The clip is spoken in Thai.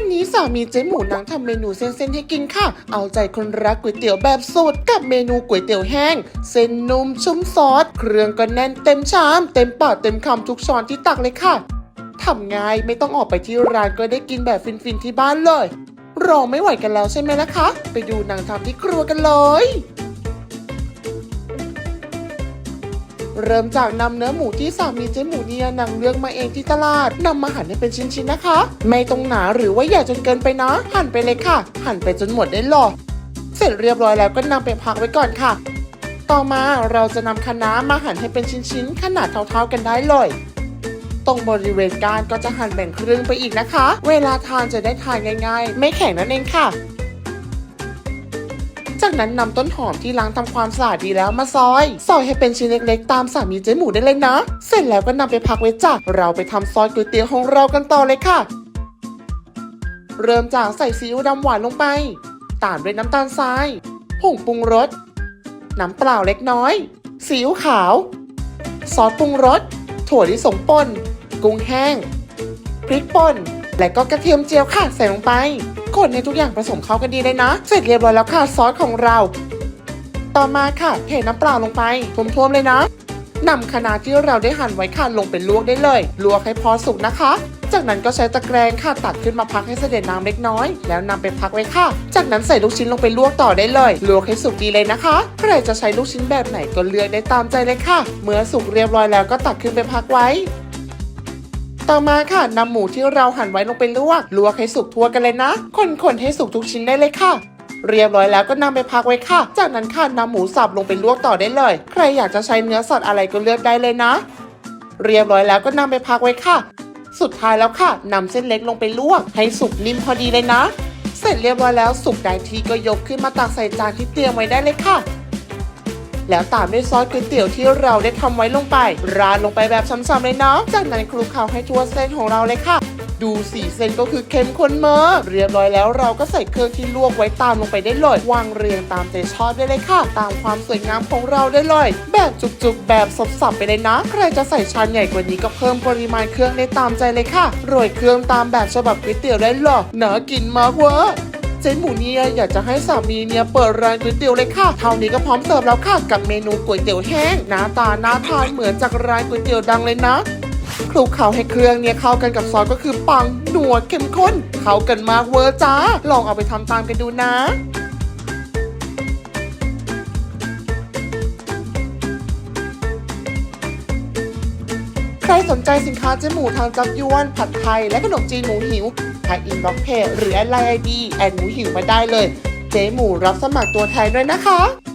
วันนี้สามีเจ๊หมูนางทำเมนูเส้นๆให้กินค่ะ เอาใจคนรักก๋วยเตี๋ยวแบบสุดกับเมนูก๋วยเตี๋ยวแห้ง เส้นนุ่มชุ่มซอส เครื่องก็แน่นเต็มชาม เต็มปากเต็มคำทุกช้อนที่ตักเลยค่ะทำง่ายไม่ต้องออกไปที่ร้านก็ได้กินแบบฟินๆที่บ้านเลย รอไม่ไหวกันแล้วใช่ไหมล่ะคะ ไปดูนางทำที่ครัวกันเลย เริ่มจากนำเนื้อหมูที่สามีเจ๊หมูเนี่ยนางเลือกมาเองที่ตลาดนำมาหั่นให้เป็นชิ้นๆนะคะ ไม่ตรงหนาหรือว่าใหญ่จนเกินไปนะ หั่นไปเลยค่ะ หั่นไปจนหมดได้หรอเสร็จเรียบร้อยแล้วก็นำไปพักไว้ก่อนค่ะ ต่อมาเราจะนำคะน้ามาหั่นให้เป็นชิ้นๆ ขนาดเท่าๆกันได้เลยตรงบริเวณก้านก็จะหั่นแบ่งครึ่งไปอีกนะคะ เวลาทานจะได้ทานง่ายๆ ไม่แข็งนั่นเองค่ะ จากนั้นนำต้นหอมที่ล้างทำความสะอาดดีแล้วมาซอยซอยให้เป็นชิ้นเล็กๆ ตามสามีเจ๊หมูได้เลยนะ เสร็จแล้วก็นำไปพักไว้จ้ะเราไปทำซอสก๋วยเตี๋ยวของเรากันต่อเลยค่ะ เริ่มจากใส่ซีอิ๊วดำหวานลงไป ตามด้วยน้ำตาลทรายผงปรุงรสน้ำเปล่าเล็กน้อยซีอิ๊วขาว ซอสปรุงรสถั่วลิสงป่น กุ้งแห้ง พริกป่น และก็กระเทียมเจียวค่ะใส่ลงไปคนให้ทุกอย่างผสมเข้ากันดีเลยนะ เสร็จเรียบร้อยแล้วค่ะซอสของเรา ต่อมาค่ะเทน้ำเปล่าลงไปท่วมๆเลยนะนำคะน้าที่เราได้หั่นไว้ค่ะลงไปลวกได้เลย ลวกให้พอสุกนะคะ จากนั้นก็ใช้ตะแกรงค่ะตักขึ้นมาพักให้เสด็จน้ำเล็กน้อย แล้วนำไปพักไว้ค่ะ จากนั้นใส่ลูกชิ้นลงไปลวกต่อได้เลย ลวกให้สุกดีเลยนะคะ ใครจะใช้ลูกชิ้นแบบไหนก็เลือกได้ตามใจเลยค่ะ เมื่อสุกเรียบร้อยแล้วก็ตักขึ้นไปพักไว้ ต่อมาค่ะนำหมูที่เราหั่นไว้ลงไปลวก ลวกให้สุกทั่วกันเลยนะ คนๆให้สุกทุกชิ้นได้เลยค่ะเรียบร้อยแล้วก็นำไปพักไว้ค่ะ จากนั้นค่ะนำหมูสับลงไปลวกต่อได้เลย ใครอยากจะใช้เนื้อสัตว์อะไรก็เลือกได้เลยนะ เรียบร้อยแล้วก็นำไปพักไว้ค่ะ สุดท้ายแล้วค่ะนำเส้นเล็กลงไปลวก ให้สุกนิ่มพอดีเลยนะ เสร็จเรียบร้อยแล้วสุกได้ทีก็ยกขึ้นมาตักใส่จานที่เตรียมไว้ได้เลยค่ะ แล้วตามด้วยซอสก๋วยเตี๋ยวที่เราได้ทำไว้ลงไป ราดลงไปแบบช้ำๆเลยเนาะจากนั้นคลุกเคล้าให้ทั่วเส้นของเราเลยค่ะ ดูสีเส้นก็คือเข้มข้นมากเรียบร้อยแล้วเราก็ใส่เครื่องที่ลวกไว้ตามลงไปได้เลยวางเรียงตามใจชอบได้เลยค่ะ ตามความสวยงามของเราได้เลย แบบจุกๆ แบบสับๆไปเลยนะ ใครจะใส่ชามใหญ่กว่านี้ก็เพิ่มปริมาณเครื่องได้ตามใจเลยค่ะโรยเครื่องตามแบบฉบับก๋วยเตี๋ยวได้หรอน่ากินมากเวะ เจ๊หมูเนี่ยอยากจะให้สามีเนี่ยเปิดร้านก๋วยเตี๋ยวเลยค่ะเท่านี้ก็พร้อมเสิร์ฟแล้วค่ะกับเมนูก๋วยเตี๋ยวแห้งหน้าตาน่าทานเหมือนจากร้านก๋วยเตี๋ยวดังเลยนะคลุกเคล้าให้เครื่องเนี่ยเข้ากันกับซอสก็คือปังหนัวเข้มข้นเข้ากันมากเวอร์จ้า ลองเอาไปทำตามกันดูนะ สนใจสินค้าเจ๊หมูทางจับยวน ผัดไทย และขนมจีนหมูหิวทางอินบ็อกเพจหรือแอดไลน์ไอดีแอดหมูหิวมาได้เลย เจ๊หมูรับสมัครตัวแทนด้วยนะคะ